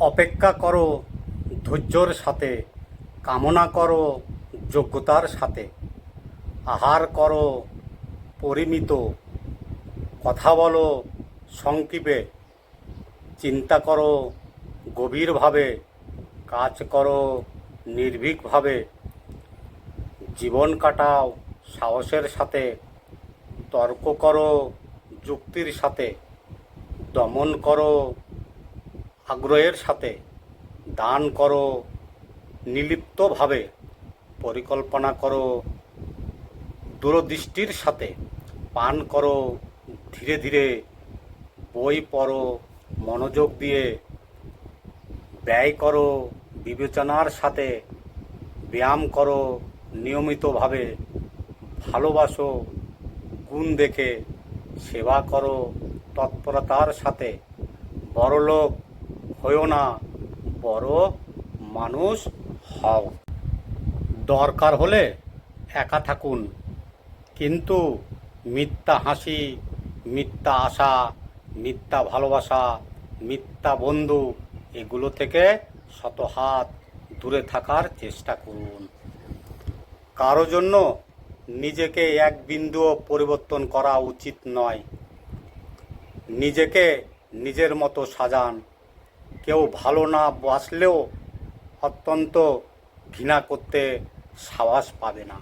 অপেক্ষা করো ধৈর্যর সাথে, কামনা করো যোগ্যতার সাথে। আহার করো পরিমিত, কথা বলো সংক্ষেপে, চিন্তা করো গভীরভাবে, কাজ করো নির্ভীকভাবে। জীবন কাটাও সাহসের সাথে, তর্ক করো যুক্তির সাথে, দমন করো আগ্রহের সাথে দান করো, নিলিপ্তভাবে পরিকল্পনা করো, দূরদৃষ্টির সাথে পান করো, ধীরে ধীরে বই পড়ো, মনোযোগ দিয়ে ব্যয় করো, বিবেচনার সাথে ব্যায়াম করো, নিয়মিতভাবে ভালোবাসো, গুণ দেখে সেবা করো, তৎপরতার সাথে বড়লোক হয়েও না। বড় মানুষ হও। দরকার হলে একা থাকুন। কিন্তু মিথ্যা হাসি, মিথ্যা আশা, মিথ্যা ভালোবাসা, মিথ্যা বন্ধু, এগুলো থেকে শত হাত দূরে থাকার চেষ্টা করুন। কারও জন্য নিজেকে এক বিন্দুও পরিবর্তন করা উচিত নয়। নিজেকে নিজের মতো সাজান। কেউ ভালো না বাঁচলেও অত্যন্ত ঘৃণা করতে সাহস পাবে না।